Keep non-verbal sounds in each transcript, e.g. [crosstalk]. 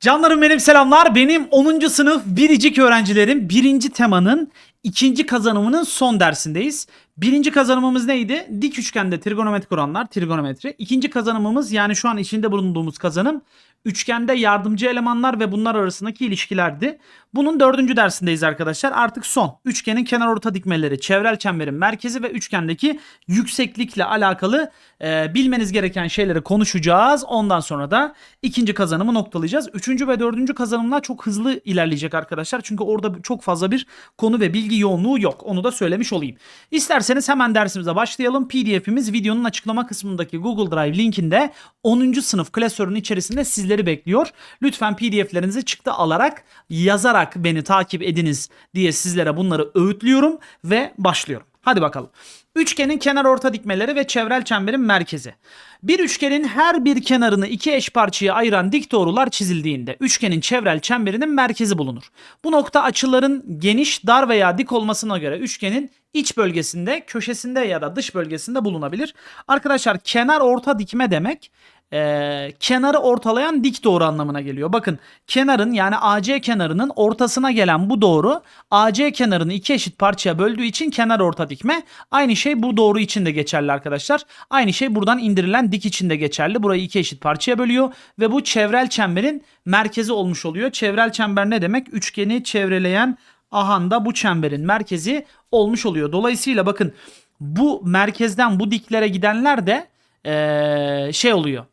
Canlarım benim selamlar. Benim 10. sınıf biricik öğrencilerim birinci temanın ikinci kazanımının son dersindeyiz. Birinci kazanımımız neydi? Dik üçgende trigonometrik oranlar, trigonometri. İkinci kazanımımız yani şu an içinde bulunduğumuz kazanım üçgende yardımcı elemanlar ve bunlar arasındaki ilişkilerdi. Bunun dördüncü dersindeyiz arkadaşlar. Artık son. Üçgenin kenar orta dikmeleri, çevrel çemberin merkezi ve üçgendeki yükseklikle alakalı e, bilmeniz gereken şeyleri konuşacağız. Ondan sonra da ikinci kazanımı noktalayacağız. Üçüncü ve dördüncü kazanımlar çok hızlı ilerleyecek arkadaşlar. Çünkü orada çok fazla bir konu ve bilgi yoğunluğu yok. Onu da söylemiş olayım. İsterseniz hemen dersimize başlayalım. PDF'imiz videonun açıklama kısmındaki Google Drive linkinde 10. sınıf klasörünün içerisinde sizleri bekliyor. Lütfen PDF'lerinizi çıktı alarak yazarak beni takip ediniz diye sizlere bunları öğütlüyorum ve başlıyorum. Hadi bakalım. Üçgenin kenar orta dikmeleri ve çevrel çemberin merkezi. Bir üçgenin her bir kenarını iki eş parçaya ayıran dik doğrular çizildiğinde üçgenin çevrel çemberinin merkezi bulunur. Bu nokta açıların geniş, dar veya dik olmasına göre üçgenin iç bölgesinde, köşesinde ya da dış bölgesinde bulunabilir. Arkadaşlar kenar orta dikme demek e, kenarı ortalayan dik doğru anlamına geliyor. Bakın kenarın yani AC kenarının ortasına gelen bu doğru AC kenarını iki eşit parçaya böldüğü için kenar orta dikme. Aynı şey bu doğru için de geçerli arkadaşlar. Aynı şey buradan indirilen dik için de geçerli. Burayı iki eşit parçaya bölüyor ve bu çevrel çemberin merkezi olmuş oluyor. Çevrel çember ne demek? Üçgeni çevreleyen ahanda bu çemberin merkezi olmuş oluyor. Dolayısıyla bakın bu merkezden bu diklere gidenler de ee, şey oluyor.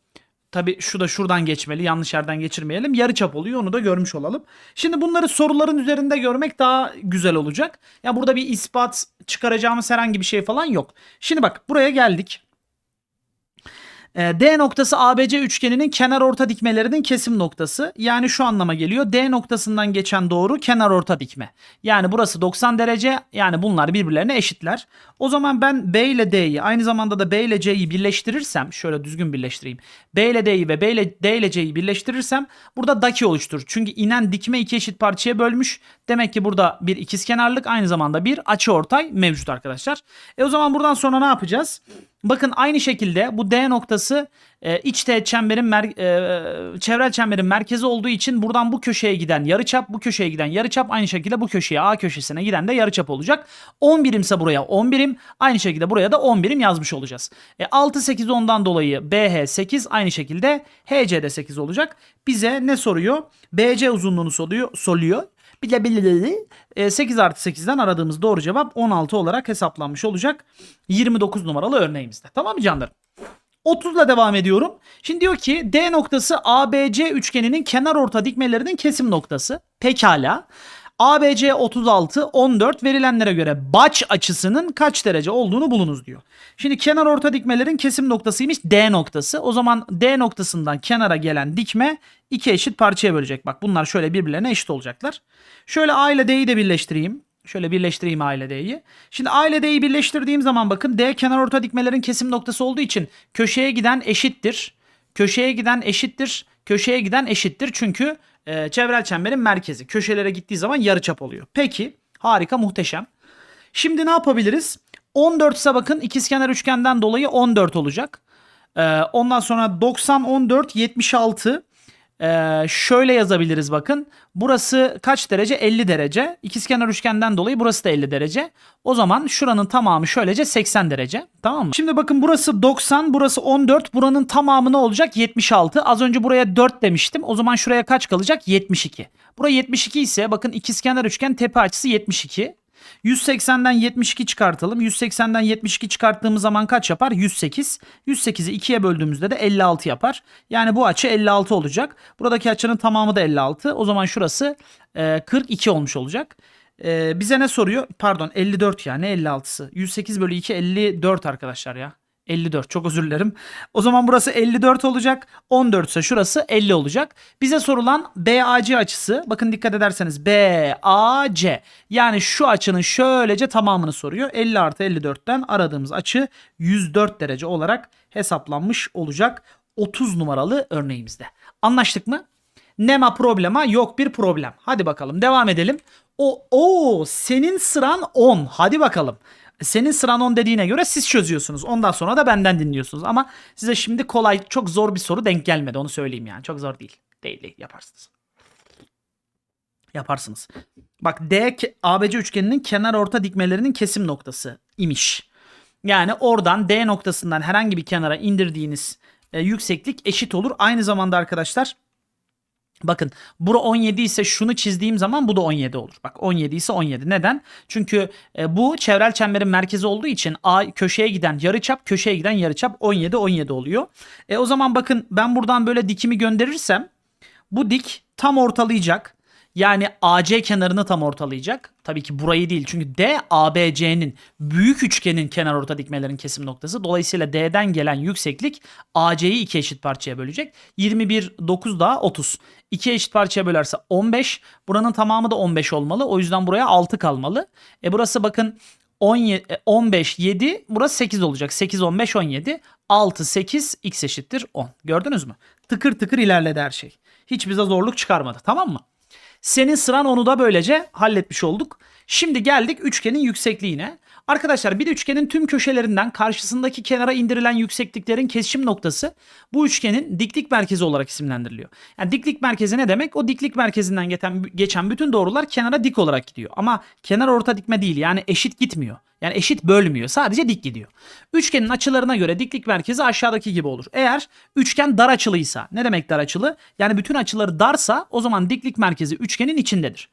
Tabi şu da şuradan geçmeli. Yanlış yerden geçirmeyelim. Yarı çap oluyor. Onu da görmüş olalım. Şimdi bunları soruların üzerinde görmek daha güzel olacak. Ya burada bir ispat çıkaracağımız herhangi bir şey falan yok. Şimdi bak buraya geldik. Ee, D noktası ABC üçgeninin kenar orta dikmelerinin kesim noktası. Yani şu anlama geliyor. D noktasından geçen doğru kenar orta dikme. Yani burası 90 derece. Yani bunlar birbirlerine eşitler. O zaman ben B ile D'yi aynı zamanda da B ile C'yi birleştirirsem şöyle düzgün birleştireyim. B ile D'yi ve B ile D ile C'yi birleştirirsem burada daki oluşturur. Çünkü inen dikme iki eşit parçaya bölmüş. Demek ki burada bir ikizkenarlık aynı zamanda bir açıortay mevcut arkadaşlar. E o zaman buradan sonra ne yapacağız? Bakın aynı şekilde bu D noktası e, iç teğet çemberin mer, e, çevrel çemberin merkezi olduğu için buradan bu köşeye giden yarıçap, bu köşeye giden yarıçap aynı şekilde bu köşeye A köşesine giden de yarıçap olacak. 10 birimse buraya 10 birim, aynı şekilde buraya da 10 birim yazmış olacağız. E, 6 8 10'dan dolayı BH 8 aynı şekilde HC de 8 olacak. Bize ne soruyor? BC uzunluğunu soruyor. soruyor. Bile bile bile 8 artı 8'den aradığımız doğru cevap 16 olarak hesaplanmış olacak. 29 numaralı örneğimizde. Tamam mı canlarım? 30 ile devam ediyorum. Şimdi diyor ki D noktası ABC üçgeninin kenar orta dikmelerinin kesim noktası. Pekala. ABC 36, 14 verilenlere göre baç açısının kaç derece olduğunu bulunuz diyor. Şimdi kenar orta dikmelerin kesim noktasıymış D noktası. O zaman D noktasından kenara gelen dikme iki eşit parçaya bölecek. Bak bunlar şöyle birbirlerine eşit olacaklar. Şöyle A ile D'yi de birleştireyim. Şöyle birleştireyim A ile D'yi. Şimdi A ile D'yi birleştirdiğim zaman bakın D kenar orta dikmelerin kesim noktası olduğu için köşeye giden eşittir. Köşeye giden eşittir. Köşeye giden eşittir. Çünkü e, çevrel çemberin merkezi. Köşelere gittiği zaman yarıçap oluyor. Peki harika muhteşem. Şimdi ne yapabiliriz? 14 ise bakın ikizkenar üçgenden dolayı 14 olacak. Ee, ondan sonra 90, 14, 76. Ee, şöyle yazabiliriz bakın. Burası kaç derece? 50 derece. İkizkenar üçgenden dolayı burası da 50 derece. O zaman şuranın tamamı şöylece 80 derece. Tamam mı? Şimdi bakın burası 90, burası 14. Buranın tamamı ne olacak? 76. Az önce buraya 4 demiştim. O zaman şuraya kaç kalacak? 72. Bura 72 ise bakın ikizkenar üçgen tepe açısı 72. 180'den 72 çıkartalım. 180'den 72 çıkarttığımız zaman kaç yapar? 108. 108'i 2'ye böldüğümüzde de 56 yapar. Yani bu açı 56 olacak. Buradaki açının tamamı da 56. O zaman şurası e, 42 olmuş olacak. E, bize ne soruyor? Pardon 54 ya ne 56'sı? 108 bölü 2 54 arkadaşlar ya. 54 çok özür dilerim. O zaman burası 54 olacak. 14 ise şurası 50 olacak. Bize sorulan BAC açısı bakın dikkat ederseniz BAC yani şu açının şöylece tamamını soruyor. 50 artı 54'ten aradığımız açı 104 derece olarak hesaplanmış olacak 30 numaralı örneğimizde. Anlaştık mı? Nema problema yok bir problem. Hadi bakalım devam edelim. O, o senin sıran 10. Hadi bakalım. Senin sıran 10 dediğine göre siz çözüyorsunuz. Ondan sonra da benden dinliyorsunuz. Ama size şimdi kolay çok zor bir soru denk gelmedi onu söyleyeyim yani. Çok zor değil. Değil, değil yaparsınız. Yaparsınız. Bak D ABC üçgeninin kenar orta dikmelerinin kesim noktası imiş. Yani oradan D noktasından herhangi bir kenara indirdiğiniz e, yükseklik eşit olur. Aynı zamanda arkadaşlar Bakın bura 17 ise şunu çizdiğim zaman bu da 17 olur. Bak 17 ise 17. Neden? Çünkü e, bu çevrel çemberin merkezi olduğu için A köşeye giden yarıçap, köşeye giden yarıçap 17 17 oluyor. E o zaman bakın ben buradan böyle dikimi gönderirsem bu dik tam ortalayacak. Yani AC kenarını tam ortalayacak. Tabii ki burayı değil. Çünkü D ABC'nin büyük üçgenin kenar orta dikmelerin kesim noktası. Dolayısıyla D'den gelen yükseklik AC'yi iki eşit parçaya bölecek. 21 9 daha 30. İki eşit parçaya bölerse 15. Buranın tamamı da 15 olmalı. O yüzden buraya 6 kalmalı. E burası bakın 17, e, 15 7 burası 8 olacak. 8 15 17 6 8 x eşittir 10. Gördünüz mü? Tıkır tıkır ilerledi her şey. Hiç bize zorluk çıkarmadı. Tamam mı? Senin sıran onu da böylece halletmiş olduk. Şimdi geldik üçgenin yüksekliğine. Arkadaşlar bir üçgenin tüm köşelerinden karşısındaki kenara indirilen yüksekliklerin kesişim noktası bu üçgenin diklik merkezi olarak isimlendiriliyor. Yani diklik merkezi ne demek? O diklik merkezinden geçen, geçen bütün doğrular kenara dik olarak gidiyor. Ama kenar orta dikme değil yani eşit gitmiyor. Yani eşit bölmüyor. Sadece dik gidiyor. Üçgenin açılarına göre diklik merkezi aşağıdaki gibi olur. Eğer üçgen dar açılıysa ne demek dar açılı? Yani bütün açıları darsa o zaman diklik merkezi üçgenin içindedir.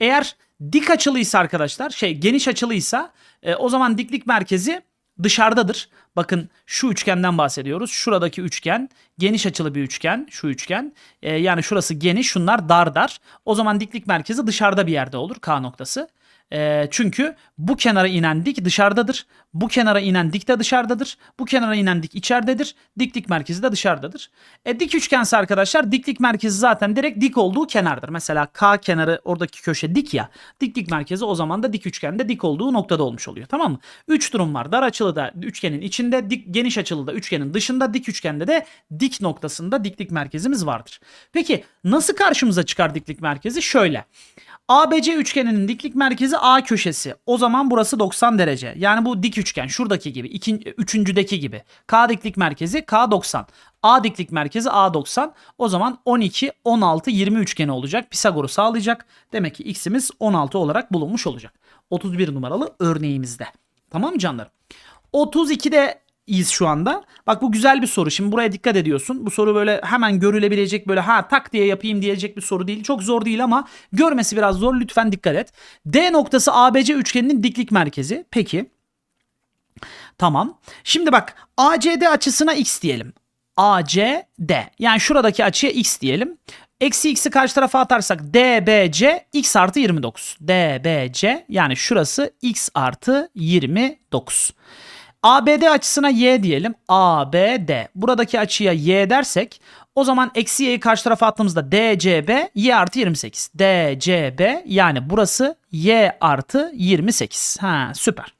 Eğer dik açılıysa arkadaşlar şey geniş açılıysa e, o zaman diklik merkezi dışarıdadır. Bakın şu üçgenden bahsediyoruz. Şuradaki üçgen geniş açılı bir üçgen. Şu üçgen. E, yani şurası geniş şunlar dar dar. O zaman diklik merkezi dışarıda bir yerde olur K noktası. E, çünkü bu kenara inen dik dışarıdadır. Bu kenara inen dik de dışarıdadır. Bu kenara inen dik içeridedir. Diklik merkezi de dışarıdadır. E, dik üçgense arkadaşlar diklik merkezi zaten direkt dik olduğu kenardır. Mesela K kenarı oradaki köşe dik ya. Diklik merkezi o zaman da dik üçgende dik olduğu noktada olmuş oluyor. Tamam mı? Üç durum var. Dar açılı da üçgenin içinde, dik, geniş açılı da üçgenin dışında, dik üçgende de dik noktasında diklik merkezimiz vardır. Peki nasıl karşımıza çıkar diklik merkezi? Şöyle. ABC üçgeninin diklik merkezi A köşesi. O zaman burası 90 derece. Yani bu dik üçgen şuradaki gibi. Ikin, üçüncüdeki gibi. K diklik merkezi K 90. A diklik merkezi A 90. O zaman 12, 16, 20 üçgeni olacak. Pisagor'u sağlayacak. Demek ki x'imiz 16 olarak bulunmuş olacak. 31 numaralı örneğimizde. Tamam mı canlarım? 32'de iz şu anda. Bak bu güzel bir soru. Şimdi buraya dikkat ediyorsun. Bu soru böyle hemen görülebilecek böyle ha tak diye yapayım diyecek bir soru değil. Çok zor değil ama görmesi biraz zor. Lütfen dikkat et. D noktası ABC üçgeninin diklik merkezi. Peki. Tamam. Şimdi bak ACD açısına x diyelim. ACD. Yani şuradaki açıya x diyelim. Eksi x'i karşı tarafa atarsak DBC x artı 29. DBC yani şurası x artı 29. ABD açısına y diyelim. ABD. Buradaki açıya y dersek o zaman eksi y'yi karşı tarafa attığımızda DCB y artı 28. DCB yani burası y artı 28. Ha süper.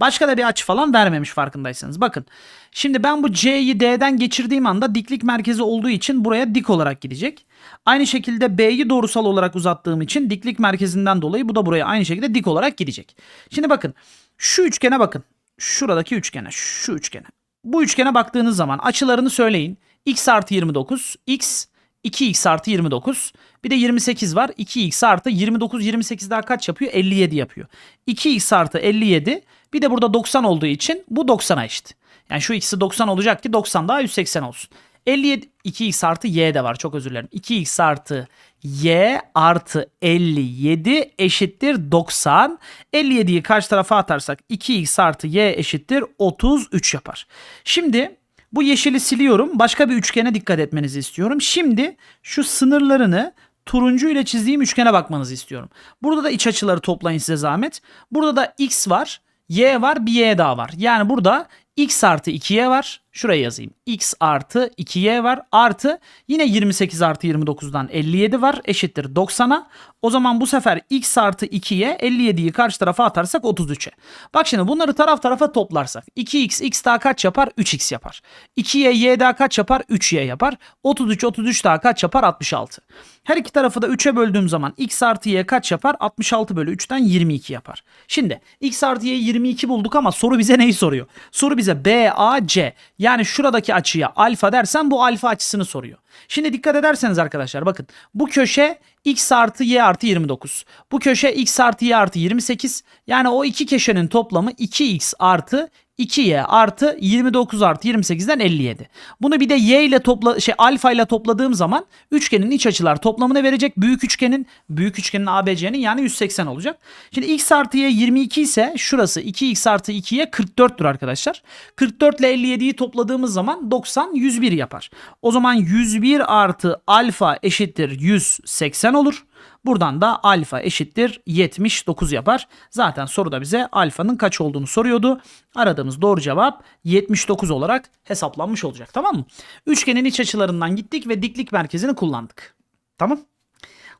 Başka da bir açı falan vermemiş farkındaysanız. Bakın şimdi ben bu C'yi D'den geçirdiğim anda diklik merkezi olduğu için buraya dik olarak gidecek. Aynı şekilde B'yi doğrusal olarak uzattığım için diklik merkezinden dolayı bu da buraya aynı şekilde dik olarak gidecek. Şimdi bakın şu üçgene bakın. Şuradaki üçgene, şu üçgene. Bu üçgene baktığınız zaman açılarını söyleyin. x artı 29, x 2x artı 29. Bir de 28 var. 2x artı 29, 28 daha kaç yapıyor? 57 yapıyor. 2x artı 57. Bir de burada 90 olduğu için bu 90'a eşit. Yani şu ikisi 90 olacak ki 90 daha 180 olsun. 57 2x artı y de var çok özür dilerim. 2x artı y artı 57 eşittir 90. 57'yi karşı tarafa atarsak 2x artı y eşittir 33 yapar. Şimdi bu yeşili siliyorum. Başka bir üçgene dikkat etmenizi istiyorum. Şimdi şu sınırlarını turuncu ile çizdiğim üçgene bakmanızı istiyorum. Burada da iç açıları toplayın size zahmet. Burada da x var, y var, bir y daha var. Yani burada x artı 2y var. Şuraya yazayım. x artı 2y var. Artı yine 28 artı 29'dan 57 var. Eşittir 90'a. O zaman bu sefer x artı 2y 57'yi karşı tarafa atarsak 33'e. Bak şimdi bunları taraf tarafa toplarsak. 2x x daha kaç yapar? 3x yapar. 2y y daha kaç yapar? 3y yapar. 33 33 daha kaç yapar? 66. Her iki tarafı da 3'e böldüğüm zaman x artı y kaç yapar? 66 bölü 3'ten 22 yapar. Şimdi x artı y 22 bulduk ama soru bize neyi soruyor? Soru bize b, a, c. Yani Yani şuradaki açıya alfa dersen bu alfa açısını soruyor. Şimdi dikkat ederseniz arkadaşlar bakın bu köşe x artı y artı 29. Bu köşe x artı y artı 28. Yani o iki köşenin toplamı 2x artı 2y artı 29 artı 28'den 57. Bunu bir de y ile topla şey alfa ile topladığım zaman üçgenin iç açılar toplamını verecek. Büyük üçgenin büyük üçgenin ABC'nin yani 180 olacak. Şimdi x artı y 22 ise şurası 2x artı 2y 44'tür arkadaşlar. 44 ile 57'yi topladığımız zaman 90 101 yapar. O zaman 101 artı alfa eşittir 180 olur. Buradan da alfa eşittir 79 yapar. Zaten soruda bize alfanın kaç olduğunu soruyordu. Aradığımız doğru cevap 79 olarak hesaplanmış olacak tamam mı? Üçgenin iç açılarından gittik ve diklik merkezini kullandık. Tamam.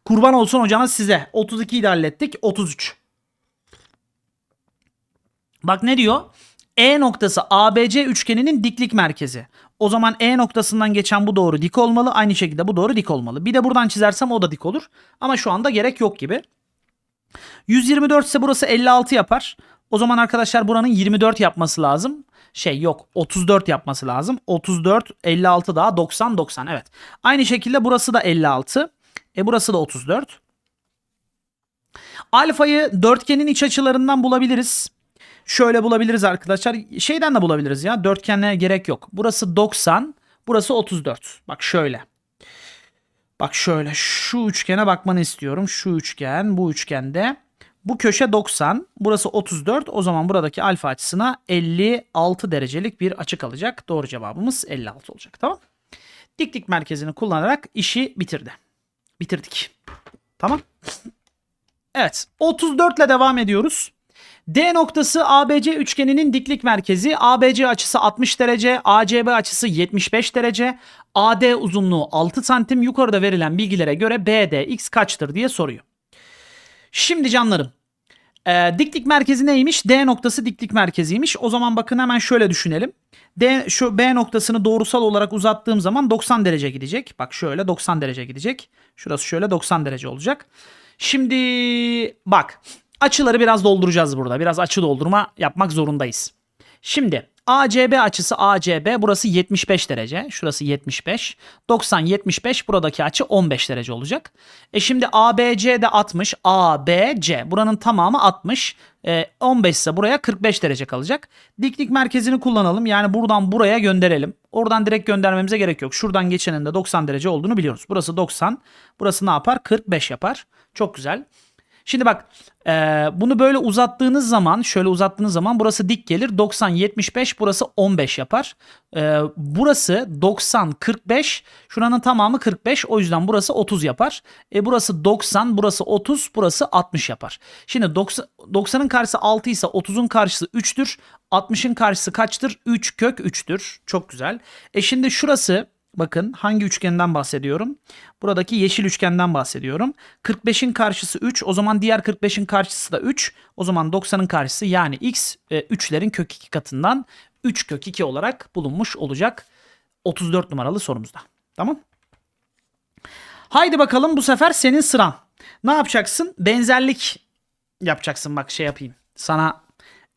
Kurban olsun hocanız size. 32'yi de hallettik. 33. Bak ne diyor? E noktası ABC üçgeninin diklik merkezi. O zaman E noktasından geçen bu doğru dik olmalı. Aynı şekilde bu doğru dik olmalı. Bir de buradan çizersem o da dik olur. Ama şu anda gerek yok gibi. 124 ise burası 56 yapar. O zaman arkadaşlar buranın 24 yapması lazım. Şey yok 34 yapması lazım. 34 56 daha 90 90 evet. Aynı şekilde burası da 56. E burası da 34. Alfayı dörtgenin iç açılarından bulabiliriz. Şöyle bulabiliriz arkadaşlar. Şeyden de bulabiliriz ya. Dörtgenle gerek yok. Burası 90. Burası 34. Bak şöyle. Bak şöyle. Şu üçgene bakmanı istiyorum. Şu üçgen. Bu üçgende. Bu köşe 90. Burası 34. O zaman buradaki alfa açısına 56 derecelik bir açı kalacak. Doğru cevabımız 56 olacak. Tamam. Diklik merkezini kullanarak işi bitirdi. Bitirdik. Tamam. [laughs] Evet. 34 ile devam ediyoruz. D noktası ABC üçgeninin diklik merkezi. ABC açısı 60 derece, ACB açısı 75 derece. AD uzunluğu 6 santim. Yukarıda verilen bilgilere göre BD x kaçtır diye soruyor. Şimdi canlarım. e, diklik merkezi neymiş? D noktası diklik merkeziymiş. O zaman bakın hemen şöyle düşünelim. D şu B noktasını doğrusal olarak uzattığım zaman 90 derece gidecek. Bak şöyle 90 derece gidecek. Şurası şöyle 90 derece olacak. Şimdi bak açıları biraz dolduracağız burada. Biraz açı doldurma yapmak zorundayız. Şimdi ACB açısı ACB burası 75 derece. Şurası 75. 90 75 buradaki açı 15 derece olacak. E şimdi ABC de 60. ABC buranın tamamı 60. E, 15 ise buraya 45 derece kalacak. Diklik merkezini kullanalım. Yani buradan buraya gönderelim. Oradan direkt göndermemize gerek yok. Şuradan geçenin de 90 derece olduğunu biliyoruz. Burası 90. Burası ne yapar? 45 yapar. Çok güzel. Şimdi bak e, bunu böyle uzattığınız zaman şöyle uzattığınız zaman burası dik gelir. 90 75 burası 15 yapar. E, burası 90 45 şuranın tamamı 45 o yüzden burası 30 yapar. E, burası 90 burası 30 burası 60 yapar. Şimdi 90, 90'ın karşısı 6 ise 30'un karşısı 3'tür. 60'ın karşısı kaçtır? 3 kök 3'tür. Çok güzel. E şimdi şurası Bakın hangi üçgenden bahsediyorum? Buradaki yeşil üçgenden bahsediyorum. 45'in karşısı 3. O zaman diğer 45'in karşısı da 3. O zaman 90'ın karşısı yani x e, 3'lerin kök 2 katından 3 kök 2 olarak bulunmuş olacak. 34 numaralı sorumuzda. Tamam. Haydi bakalım bu sefer senin sıran. Ne yapacaksın? Benzerlik yapacaksın bak şey yapayım. Sana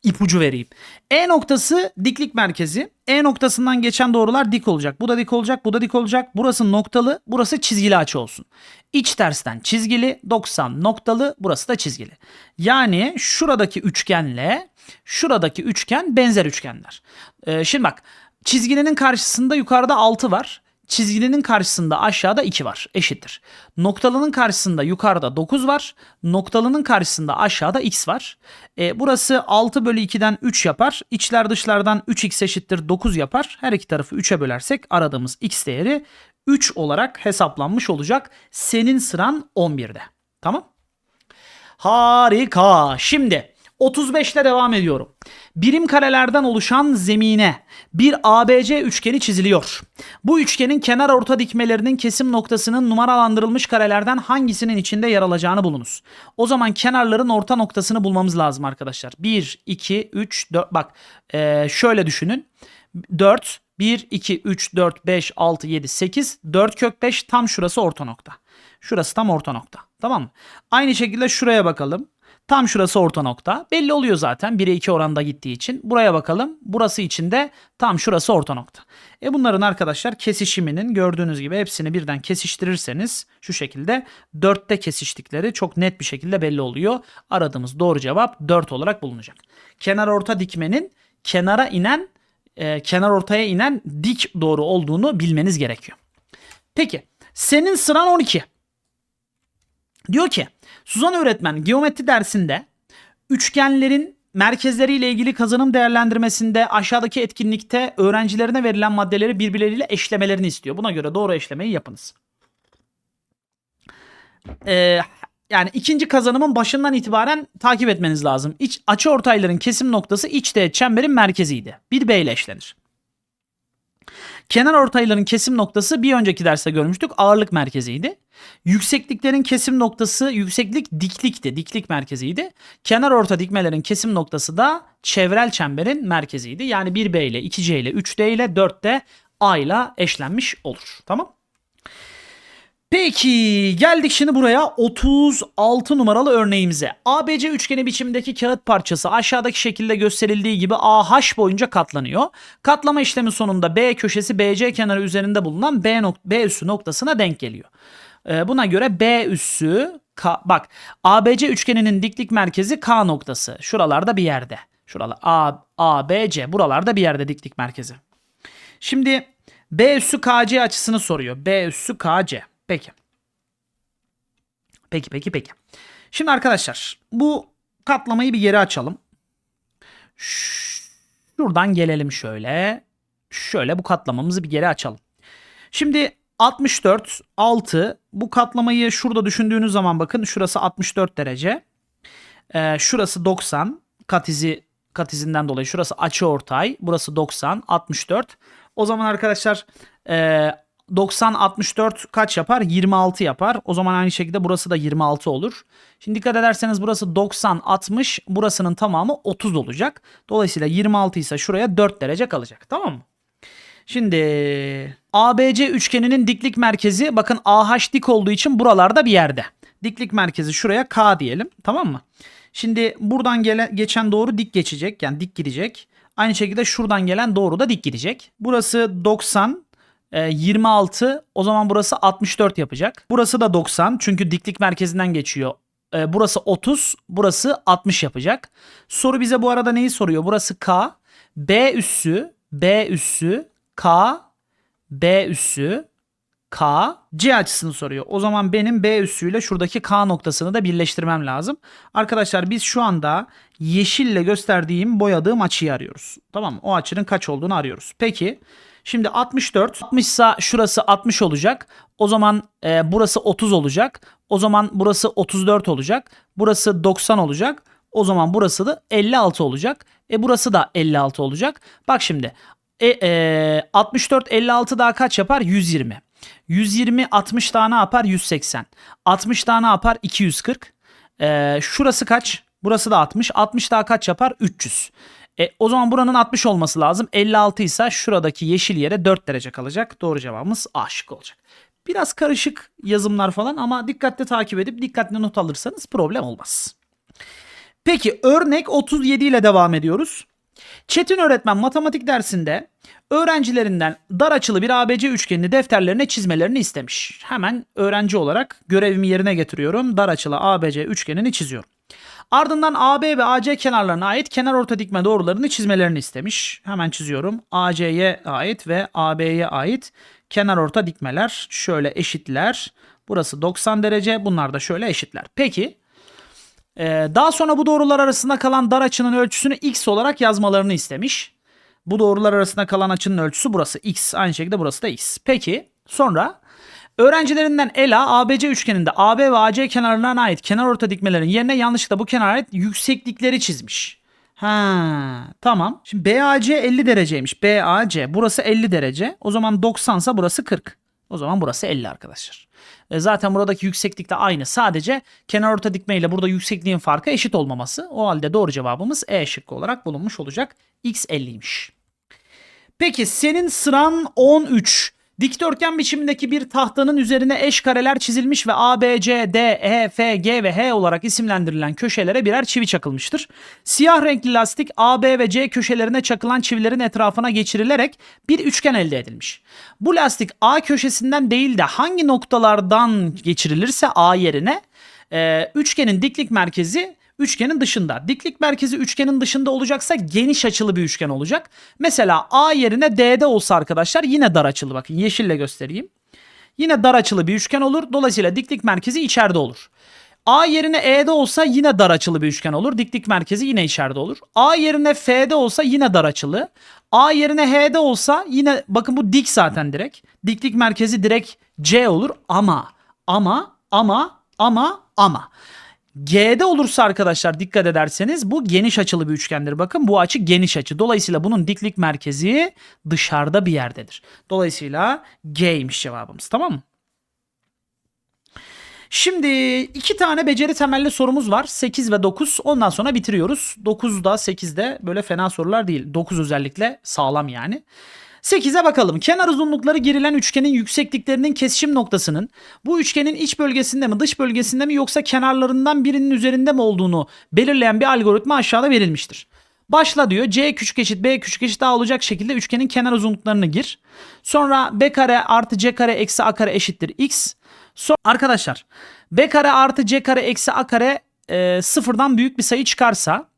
ipucu vereyim. E noktası diklik merkezi. E noktasından geçen doğrular dik olacak. Bu da dik olacak, bu da dik olacak. Burası noktalı, burası çizgili açı olsun. İç tersten çizgili, 90 noktalı, burası da çizgili. Yani şuradaki üçgenle şuradaki üçgen benzer üçgenler. Ee, şimdi bak çizgilinin karşısında yukarıda 6 var. Çizgilinin karşısında aşağıda 2 var. Eşittir. Noktalının karşısında yukarıda 9 var. Noktalının karşısında aşağıda x var. E, burası 6 bölü 2'den 3 yapar. İçler dışlardan 3x eşittir 9 yapar. Her iki tarafı 3'e bölersek aradığımız x değeri 3 olarak hesaplanmış olacak. Senin sıran 11'de. Tamam. Harika. Şimdi 35 ile devam ediyorum. Birim karelerden oluşan zemine bir ABC üçgeni çiziliyor. Bu üçgenin kenar orta dikmelerinin kesim noktasının numaralandırılmış karelerden hangisinin içinde yer alacağını bulunuz. O zaman kenarların orta noktasını bulmamız lazım arkadaşlar. 1, 2, 3, 4 bak ee, şöyle düşünün. 4, 1, 2, 3, 4, 5, 6, 7, 8, 4 kök 5 tam şurası orta nokta. Şurası tam orta nokta. Tamam mı? Aynı şekilde şuraya bakalım. Tam şurası orta nokta. Belli oluyor zaten 1'e 2 oranda gittiği için. Buraya bakalım. Burası için de tam şurası orta nokta. E bunların arkadaşlar kesişiminin gördüğünüz gibi hepsini birden kesiştirirseniz şu şekilde 4'te kesiştikleri çok net bir şekilde belli oluyor. Aradığımız doğru cevap 4 olarak bulunacak. Kenar orta dikmenin kenara inen e, kenar ortaya inen dik doğru olduğunu bilmeniz gerekiyor. Peki senin sıran 12. Diyor ki Suzan öğretmen geometri dersinde üçgenlerin merkezleriyle ilgili kazanım değerlendirmesinde aşağıdaki etkinlikte öğrencilerine verilen maddeleri birbirleriyle eşlemelerini istiyor. Buna göre doğru eşlemeyi yapınız. Ee, yani ikinci kazanımın başından itibaren takip etmeniz lazım. İç, açı ortayların kesim noktası iç teğet çemberin merkeziydi. 1B ile eşlenir. Kenar ortayların kesim noktası bir önceki derste görmüştük ağırlık merkeziydi. Yüksekliklerin kesim noktası yükseklik diklikti. Diklik merkeziydi. Kenar orta dikmelerin kesim noktası da çevrel çemberin merkeziydi. Yani 1B ile 2C ile 3D ile 4D A ile eşlenmiş olur. Tamam? Peki geldik şimdi buraya 36 numaralı örneğimize. ABC üçgeni biçimindeki kağıt parçası aşağıdaki şekilde gösterildiği gibi AH boyunca katlanıyor. Katlama işlemi sonunda B köşesi BC kenarı üzerinde bulunan B, nok- B üssü noktasına denk geliyor. Ee, buna göre B üssü K, bak ABC üçgeninin diklik merkezi K noktası. Şuralarda bir yerde. Şuralar A, A, B, C buralarda bir yerde diklik merkezi. Şimdi B üssü KC açısını soruyor. B üssü KC. Peki. Peki peki peki. Şimdi arkadaşlar bu katlamayı bir geri açalım. Şuradan gelelim şöyle. Şöyle bu katlamamızı bir geri açalım. Şimdi 64, 6 bu katlamayı şurada düşündüğünüz zaman bakın şurası 64 derece. Ee, şurası 90 kat izi dolayı şurası açı ortay. Burası 90, 64. O zaman arkadaşlar e, 90 64 kaç yapar? 26 yapar. O zaman aynı şekilde burası da 26 olur. Şimdi dikkat ederseniz burası 90 60 burasının tamamı 30 olacak. Dolayısıyla 26 ise şuraya 4 derece kalacak. Tamam mı? Şimdi ABC üçgeninin diklik merkezi bakın AH dik olduğu için buralarda bir yerde. Diklik merkezi şuraya K diyelim. Tamam mı? Şimdi buradan gele, geçen doğru dik geçecek. Yani dik gidecek. Aynı şekilde şuradan gelen doğru da dik gidecek. Burası 90 e, 26 o zaman burası 64 yapacak. Burası da 90 çünkü diklik merkezinden geçiyor. E, burası 30 burası 60 yapacak. Soru bize bu arada neyi soruyor? Burası K. B üssü B üssü K B üssü K C açısını soruyor. O zaman benim B üssüyle şuradaki K noktasını da birleştirmem lazım. Arkadaşlar biz şu anda yeşille gösterdiğim boyadığım açıyı arıyoruz. Tamam mı? O açının kaç olduğunu arıyoruz. Peki şimdi 64 60 ise şurası 60 olacak. O zaman e, burası 30 olacak. O zaman burası 34 olacak. Burası 90 olacak. O zaman burası da 56 olacak. E burası da 56 olacak. Bak şimdi e, e, 64 56 daha kaç yapar? 120. 120 60 daha ne yapar? 180. 60 daha ne yapar? 240. E, şurası kaç? Burası da 60. 60 daha kaç yapar? 300. E, o zaman buranın 60 olması lazım. 56 ise şuradaki yeşil yere 4 derece kalacak. Doğru cevabımız A şıkkı olacak. Biraz karışık yazımlar falan ama dikkatli takip edip dikkatli not alırsanız problem olmaz. Peki örnek 37 ile devam ediyoruz. Çetin öğretmen matematik dersinde öğrencilerinden dar açılı bir ABC üçgenini defterlerine çizmelerini istemiş. Hemen öğrenci olarak görevimi yerine getiriyorum. Dar açılı ABC üçgenini çiziyorum. Ardından AB ve AC kenarlarına ait kenar orta dikme doğrularını çizmelerini istemiş. Hemen çiziyorum. AC'ye ait ve AB'ye ait kenar orta dikmeler şöyle eşitler. Burası 90 derece. Bunlar da şöyle eşitler. Peki ee, daha sonra bu doğrular arasında kalan dar açının ölçüsünü x olarak yazmalarını istemiş. Bu doğrular arasında kalan açının ölçüsü burası x. Aynı şekilde burası da x. Peki sonra öğrencilerinden Ela ABC üçgeninde AB ve AC kenarlarına ait kenar orta dikmelerin yerine yanlışlıkla bu kenara ait yükseklikleri çizmiş. Ha tamam. Şimdi BAC 50 dereceymiş. BAC burası 50 derece. O zaman 90 ise burası 40. O zaman burası 50 arkadaşlar. E zaten buradaki yükseklik de aynı. Sadece kenar orta dikme ile burada yüksekliğin farkı eşit olmaması. O halde doğru cevabımız E şıkkı olarak bulunmuş olacak. X 50'ymiş. Peki senin sıran 13. Dikdörtgen biçimindeki bir tahtanın üzerine eş kareler çizilmiş ve A, B, C, D, E, F, G ve H olarak isimlendirilen köşelere birer çivi çakılmıştır. Siyah renkli lastik A, B ve C köşelerine çakılan çivilerin etrafına geçirilerek bir üçgen elde edilmiş. Bu lastik A köşesinden değil de hangi noktalardan geçirilirse A yerine e, üçgenin diklik merkezi üçgenin dışında. Diklik merkezi üçgenin dışında olacaksa geniş açılı bir üçgen olacak. Mesela A yerine D'de olsa arkadaşlar yine dar açılı. Bakın yeşille göstereyim. Yine dar açılı bir üçgen olur. Dolayısıyla diklik merkezi içeride olur. A yerine E'de olsa yine dar açılı bir üçgen olur. Diklik merkezi yine içeride olur. A yerine F'de olsa yine dar açılı. A yerine H'de olsa yine bakın bu dik zaten direkt. Diklik merkezi direkt C olur ama ama ama ama ama G'de olursa arkadaşlar dikkat ederseniz bu geniş açılı bir üçgendir. Bakın bu açı geniş açı. Dolayısıyla bunun diklik merkezi dışarıda bir yerdedir. Dolayısıyla G'ymiş cevabımız tamam mı? Şimdi iki tane beceri temelli sorumuz var. 8 ve 9. Ondan sonra bitiriyoruz. 9'da 8'de böyle fena sorular değil. 9 özellikle sağlam yani. 8'e bakalım. Kenar uzunlukları girilen üçgenin yüksekliklerinin kesişim noktasının bu üçgenin iç bölgesinde mi dış bölgesinde mi yoksa kenarlarından birinin üzerinde mi olduğunu belirleyen bir algoritma aşağıda verilmiştir. Başla diyor C küçük eşit B küçük eşit A olacak şekilde üçgenin kenar uzunluklarını gir. Sonra B kare artı C kare eksi A kare eşittir X. Sonra arkadaşlar B kare artı C kare eksi A kare e, sıfırdan büyük bir sayı çıkarsa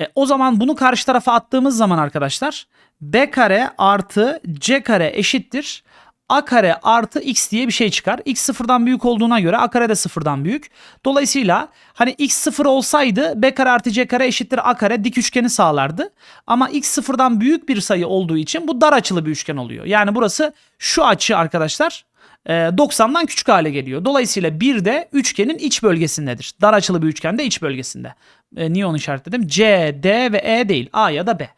e, o zaman bunu karşı tarafa attığımız zaman arkadaşlar b kare artı c kare eşittir a kare artı x diye bir şey çıkar. x sıfırdan büyük olduğuna göre a kare de sıfırdan büyük. Dolayısıyla hani x sıfır olsaydı b kare artı c kare eşittir a kare dik üçgeni sağlardı. Ama x sıfırdan büyük bir sayı olduğu için bu dar açılı bir üçgen oluyor. Yani burası şu açı arkadaşlar 90'dan küçük hale geliyor. Dolayısıyla bir de üçgenin iç bölgesindedir. Dar açılı bir üçgende iç bölgesinde. E, niye onu işaretledim? C, D ve E değil. A ya da B.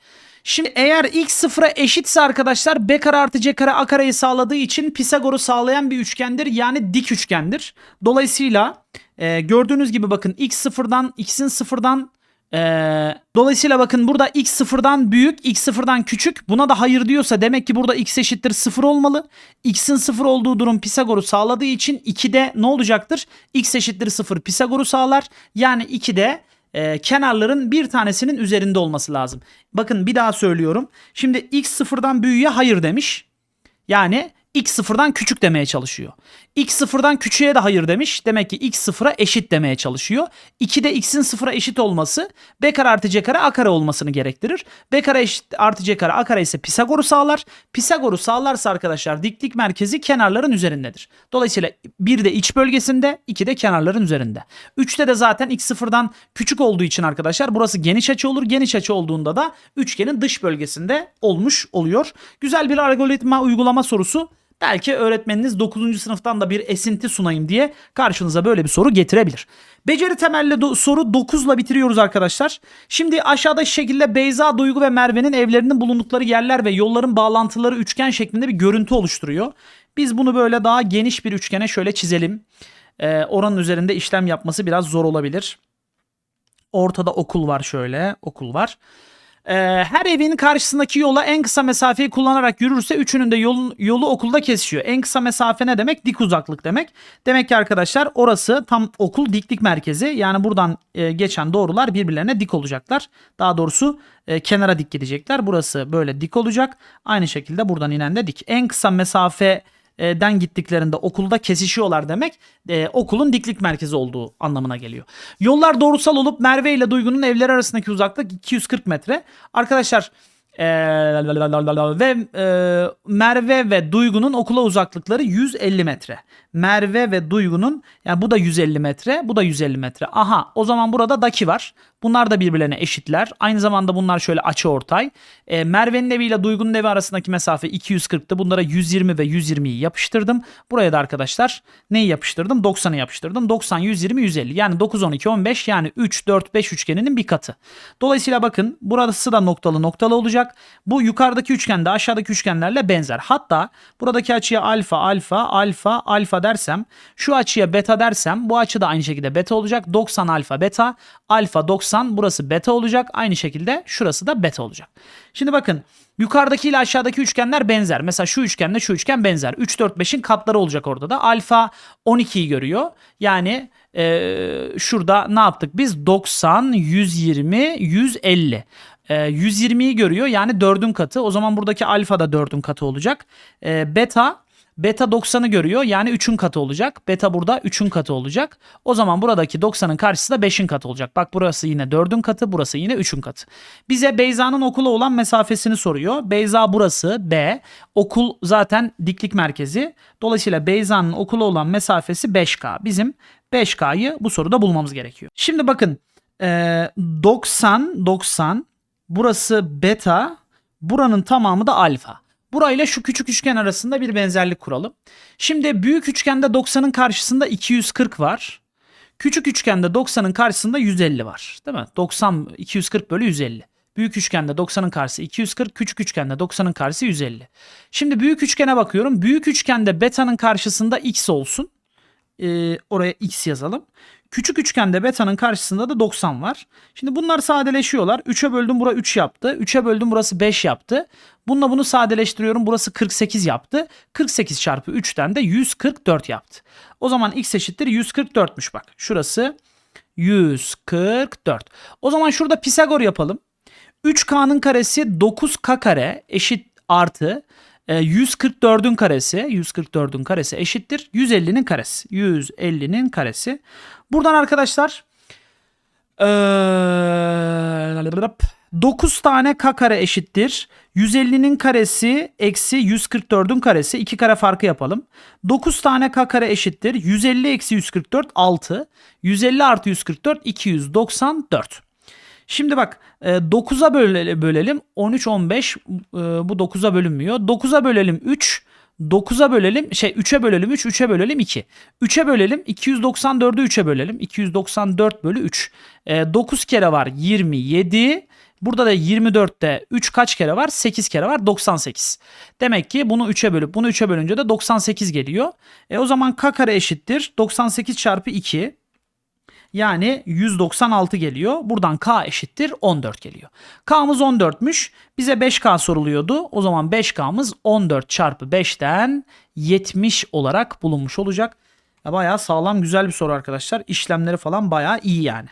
Şimdi eğer x sıfıra eşitse arkadaşlar b kare artı c kare a kareyi sağladığı için Pisagor'u sağlayan bir üçgendir. Yani dik üçgendir. Dolayısıyla e, gördüğünüz gibi bakın x sıfırdan x'in sıfırdan e, dolayısıyla bakın burada x sıfırdan büyük x sıfırdan küçük buna da hayır diyorsa demek ki burada x eşittir sıfır olmalı. x'in sıfır olduğu durum Pisagor'u sağladığı için 2'de ne olacaktır? x eşittir sıfır Pisagor'u sağlar. Yani 2'de e, kenarların bir tanesinin üzerinde olması lazım. Bakın bir daha söylüyorum. Şimdi x sıfırdan büyüğe hayır demiş. Yani x sıfırdan küçük demeye çalışıyor. x sıfırdan küçüğe de hayır demiş. Demek ki x sıfıra eşit demeye çalışıyor. 2'de x'in sıfıra eşit olması b kare artı c kare a kare olmasını gerektirir. b kare eşit artı c kare a kare ise Pisagor'u sağlar. Pisagor'u sağlarsa arkadaşlar diklik merkezi kenarların üzerindedir. Dolayısıyla 1 de iç bölgesinde 2 de kenarların üzerinde. 3'te de zaten x sıfırdan küçük olduğu için arkadaşlar burası geniş açı olur. Geniş açı olduğunda da üçgenin dış bölgesinde olmuş oluyor. Güzel bir algoritma uygulama sorusu. Belki öğretmeniniz 9. sınıftan da bir esinti sunayım diye karşınıza böyle bir soru getirebilir. Beceri temelli do- soru 9 ile bitiriyoruz arkadaşlar. Şimdi aşağıda şekilde Beyza, Duygu ve Merve'nin evlerinin bulundukları yerler ve yolların bağlantıları üçgen şeklinde bir görüntü oluşturuyor. Biz bunu böyle daha geniş bir üçgene şöyle çizelim. Ee, oranın üzerinde işlem yapması biraz zor olabilir. Ortada okul var şöyle. Okul var. Ee, her evin karşısındaki yola en kısa mesafeyi kullanarak yürürse üçünün de yolun, yolu okulda kesişiyor. En kısa mesafe ne demek? Dik uzaklık demek. Demek ki arkadaşlar orası tam okul diklik merkezi. Yani buradan e, geçen doğrular birbirlerine dik olacaklar. Daha doğrusu e, kenara dik gidecekler. Burası böyle dik olacak. Aynı şekilde buradan inen de dik. En kısa mesafe den gittiklerinde okulda kesişiyorlar demek e, okulun diklik merkezi olduğu anlamına geliyor. Yollar doğrusal olup Merve ile Duygu'nun evleri arasındaki uzaklık 240 metre. Arkadaşlar e, ve e, Merve ve Duygu'nun okula uzaklıkları 150 metre. Merve ve Duygu'nun yani bu da 150 metre, bu da 150 metre. Aha o zaman burada daki var. Bunlar da birbirlerine eşitler. Aynı zamanda bunlar şöyle açı ortay. E, Merve'nin eviyle Duygu'nun evi arasındaki mesafe 240'tı. Bunlara 120 ve 120'yi yapıştırdım. Buraya da arkadaşlar neyi yapıştırdım? 90'ı yapıştırdım. 90, 120, 150. Yani 9, 12, 15 yani 3, 4, 5 üçgeninin bir katı. Dolayısıyla bakın burası da noktalı noktalı olacak. Bu yukarıdaki üçgen de aşağıdaki üçgenlerle benzer. Hatta buradaki açıya alfa, alfa, alfa, alfa dersem şu açıya beta dersem bu açı da aynı şekilde beta olacak. 90 alfa beta, alfa 90 90 burası beta olacak. Aynı şekilde şurası da beta olacak. Şimdi bakın yukarıdaki ile aşağıdaki üçgenler benzer. Mesela şu üçgenle şu üçgen benzer. 3 4 5'in katları olacak orada da. Alfa 12'yi görüyor. Yani ee, şurada ne yaptık biz? 90, 120, 150. Ee, 120'yi görüyor yani 4'ün katı. O zaman buradaki alfa da 4'ün katı olacak. Ee, beta Beta 90'ı görüyor yani 3'ün katı olacak. Beta burada 3'ün katı olacak. O zaman buradaki 90'ın karşısı da 5'in katı olacak. Bak burası yine 4'ün katı burası yine 3'ün katı. Bize Beyza'nın okula olan mesafesini soruyor. Beyza burası B. Okul zaten diklik merkezi. Dolayısıyla Beyza'nın okula olan mesafesi 5K. Bizim 5K'yı bu soruda bulmamız gerekiyor. Şimdi bakın ee, 90 90 burası beta buranın tamamı da alfa. Burayla şu küçük üçgen arasında bir benzerlik kuralım. Şimdi büyük üçgende 90'ın karşısında 240 var. Küçük üçgende 90'ın karşısında 150 var. Değil mi? 90 240 bölü 150. Büyük üçgende 90'ın karşısı 240, küçük üçgende 90'ın karşısı 150. Şimdi büyük üçgene bakıyorum. Büyük üçgende beta'nın karşısında x olsun. Ee, oraya x yazalım. Küçük üçgende beta'nın karşısında da 90 var. Şimdi bunlar sadeleşiyorlar. 3'e böldüm bura 3 yaptı. 3'e böldüm burası 5 yaptı. Bununla bunu sadeleştiriyorum. Burası 48 yaptı. 48 çarpı 3'ten de 144 yaptı. O zaman x eşittir 144'müş bak. Şurası 144. O zaman şurada Pisagor yapalım. 3K'nın karesi 9K kare eşit artı 144'ün karesi 144'ün karesi eşittir 150'nin karesi 150'nin karesi. Buradan arkadaşlar ee, 9 tane k kare eşittir. 150'nin karesi eksi 144'ün karesi. 2 kare farkı yapalım. 9 tane k kare eşittir. 150 eksi 144 6. 150 artı 144 294. Şimdi bak 9'a bölelim. 13 15 bu 9'a bölünmüyor. 9'a bölelim 3. 9'a bölelim şey 3'e bölelim 3 3'e bölelim 2. 3'e bölelim 294'ü 3'e bölelim. 294 bölü 3. 9 kere var 27. Burada da 24'te 3 kaç kere var? 8 kere var 98. Demek ki bunu 3'e bölüp bunu 3'e bölünce de 98 geliyor. E o zaman k kare eşittir 98 çarpı 2. Yani 196 geliyor. Buradan k eşittir 14 geliyor. K'mız 14'müş. Bize 5k soruluyordu. O zaman 5k'mız 14 çarpı 5'ten 70 olarak bulunmuş olacak. Bayağı sağlam güzel bir soru arkadaşlar. İşlemleri falan bayağı iyi yani.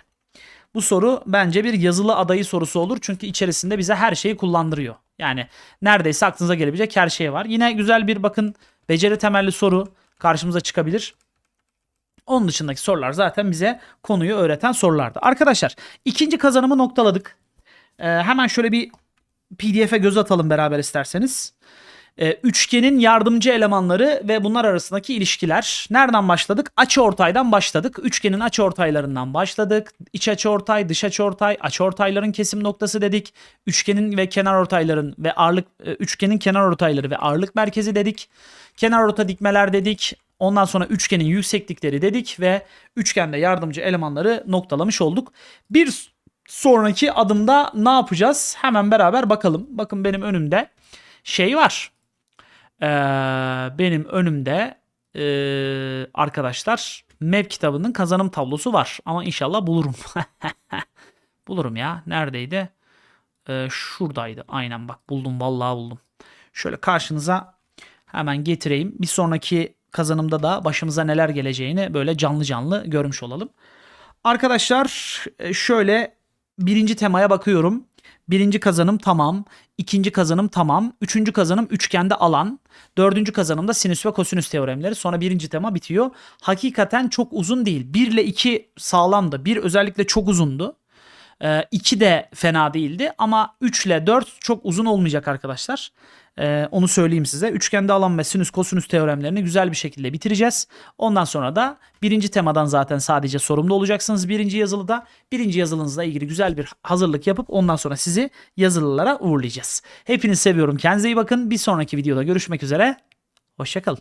Bu soru bence bir yazılı adayı sorusu olur. Çünkü içerisinde bize her şeyi kullandırıyor. Yani neredeyse aklınıza gelebilecek her şey var. Yine güzel bir bakın beceri temelli soru karşımıza çıkabilir. Onun dışındaki sorular zaten bize konuyu öğreten sorulardı. Arkadaşlar ikinci kazanımı noktaladık. Ee, hemen şöyle bir pdf'e göz atalım beraber isterseniz. Ee, üçgenin yardımcı elemanları ve bunlar arasındaki ilişkiler. Nereden başladık? Açı ortaydan başladık. Üçgenin açı ortaylarından başladık. İç açı ortay, dış açı ortay, açı ortayların kesim noktası dedik. Üçgenin ve kenar ortayların ve ağırlık e, üçgenin kenar ortayları ve ağırlık merkezi dedik. Kenar orta dikmeler dedik. Ondan sonra üçgenin yükseklikleri dedik ve üçgende yardımcı elemanları noktalamış olduk. Bir sonraki adımda ne yapacağız? Hemen beraber bakalım. Bakın benim önümde şey var. Ee, benim önümde ee, arkadaşlar MEP kitabının kazanım tablosu var. Ama inşallah bulurum. [laughs] bulurum ya. Neredeydi? Ee, şuradaydı. Aynen bak buldum. Vallahi buldum. Şöyle karşınıza hemen getireyim. Bir sonraki kazanımda da başımıza neler geleceğini böyle canlı canlı görmüş olalım. Arkadaşlar şöyle birinci temaya bakıyorum. Birinci kazanım tamam. ikinci kazanım tamam. Üçüncü kazanım üçgende alan. Dördüncü kazanımda sinüs ve kosinüs teoremleri. Sonra birinci tema bitiyor. Hakikaten çok uzun değil. Bir ile iki sağlamdı. Bir özellikle çok uzundu. 2 de fena değildi ama 3 ile 4 çok uzun olmayacak arkadaşlar. Ee, onu söyleyeyim size. Üçgende alan ve sinüs kosinüs teoremlerini güzel bir şekilde bitireceğiz. Ondan sonra da birinci temadan zaten sadece sorumlu olacaksınız birinci yazılıda. Birinci yazılınızla ilgili güzel bir hazırlık yapıp ondan sonra sizi yazılılara uğurlayacağız. Hepinizi seviyorum. Kendinize iyi bakın. Bir sonraki videoda görüşmek üzere. Hoşçakalın.